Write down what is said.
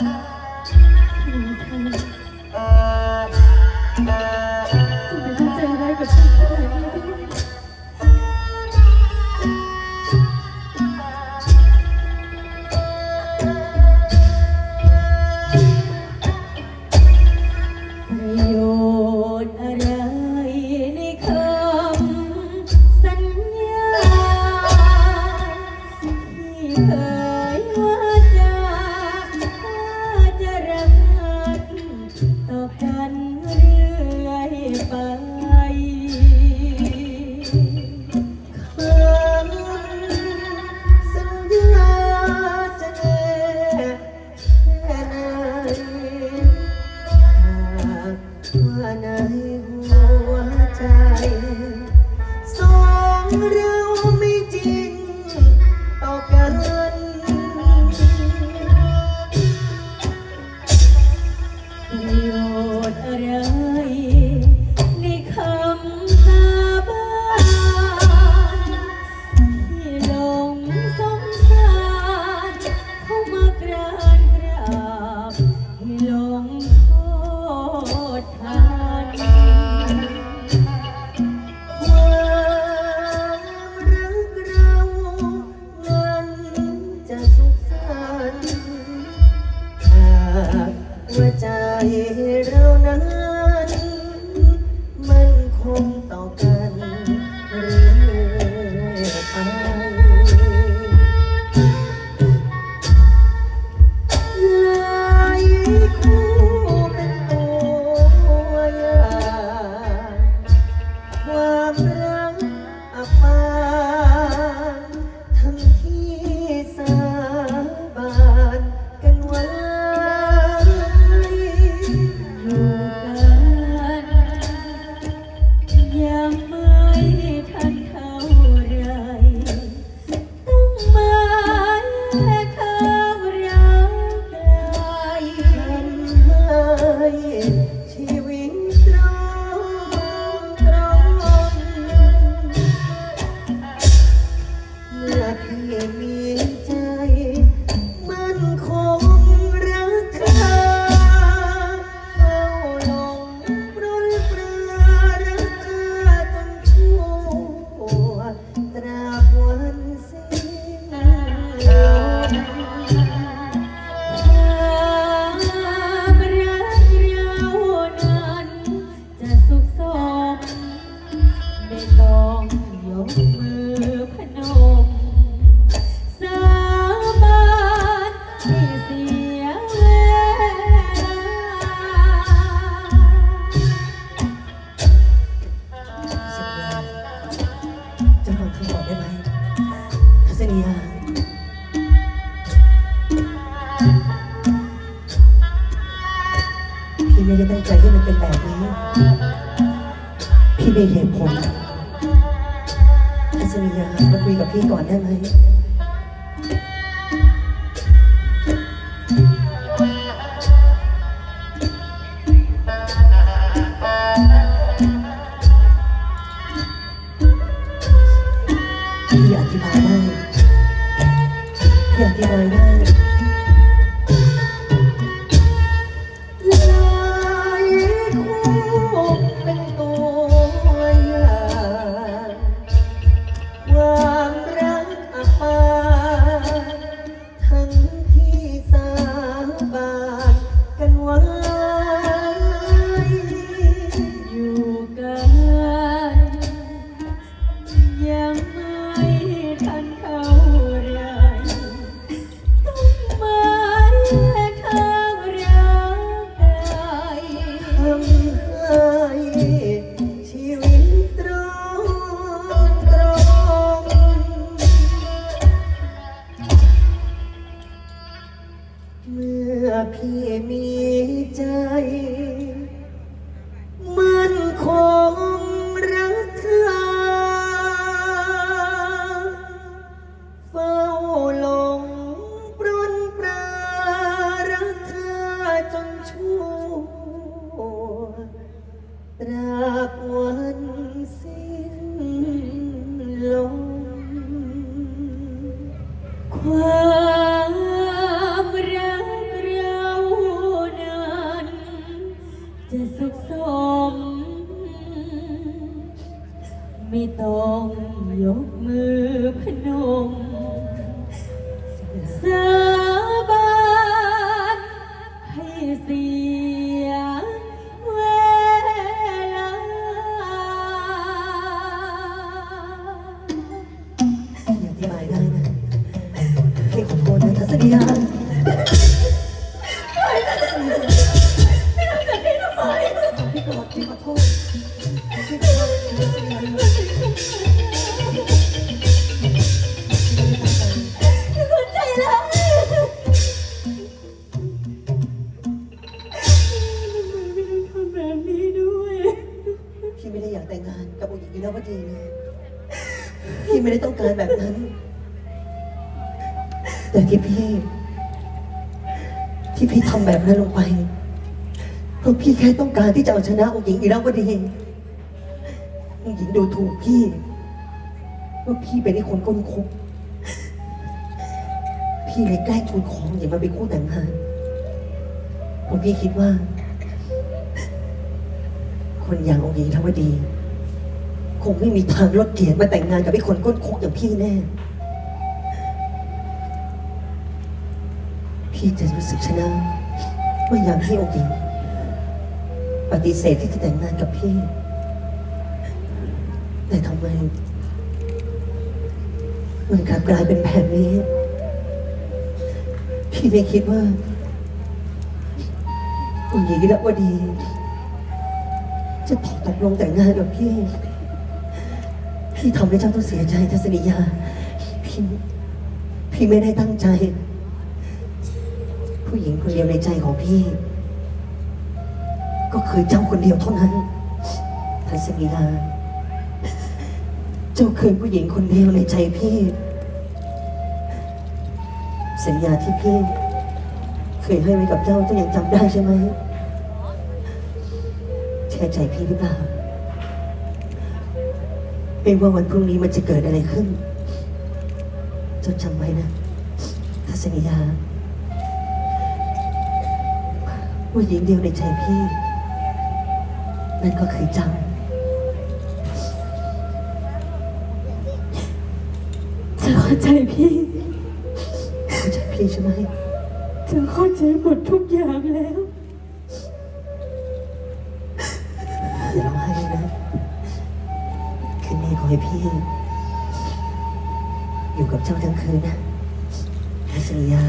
ถึงเธอ ประโยชน์อะไร ในคำสาบานที่หลงสงสารเขามากรานกราบให้หลงโทษทานความรักเรามันจะสุขสันต์หากว่าใจ ఏడ్రౌనా พี่ไม่ได้ตั้งใจให้มันเป็นแบบนี้ พี่มีเหตุผลอัศนียามาคุยกับพี่ก่อนได้ไหม จะสุขสม ไม่ต้องยกมือพนม พี่ขอโทษพี่ขอโทษพี่ไม่ได้ตั้งใจคนใจร้ายทำไมไม่ต้องทำแบบนี้ด้วย พี่ไม่ได้อยากแต่งงานกับผู้หญิงอีแล้วก็ดีเลยพี่ไม่ได้ต้องการแบบนั้น แต่ที่พี่ ที่พี่ทำแบบนั้นลงไป เพราะพี่แค่ต้องการที่จะเอาชนะองค์หญิงอีแล้วก็ดีองค์หญิงดูถูกพี่ว่าพี่เป็นไอ้คนก้นคุก พี่เลยแกล้งชวนของหญิงมาเป็นคู่แต่งงานเพราะพี่คิดว่า คนอย่างองค์หญิงทวดี คงไม่มีทางลดเกียรติมาแต่งงานกับไอ้คนก้นคุกอย่างพี่แน่ พี่จะรู้สึกชนะว่าอย่างที่องค์หญิง ปฏิเสธที่จะแต่งงานกับพี่ แต่ทำไมมันกลับกลายเป็นแบบนี้ พี่ไม่คิดว่าองค์หญิงรักวดี จะตอตกลงแต่งงานกับพี่ พี่ทำให้เจ้าต้องเสียใจทัศนียา พี่ พี่ไม่ได้ตั้งใจ ผู้หญิงคนเดียวในใจของพี่ ก็คือเจ้าคนเดียวเท่านั้นทัศนียาเจ้าคือผู้หญิงคนเดียวในใจพี่ สัญญาที่พี่ เคยให้ไว้กับเจ้าเจ้ายังจำได้ใช่ไหมเชื่อใจพี่หรือเปล่าไม่ว่าวันพรุ่งนี้มันจะเกิดอะไรขึ้นเจ้าจำไว้นะทัศนียาว่าหญิงเดียวในใจพี่ นั่นก็คือเจ้า จะเข้าใจพี่เข้าใจพี่ใช่ไหมจะเข้าใจหมดทุกอย่างแล้วอย่าร้องไห้เลยนะคืนนี้ขอให้พี่ อยู่กับเจ้าทั้งคืนนะทัศนียา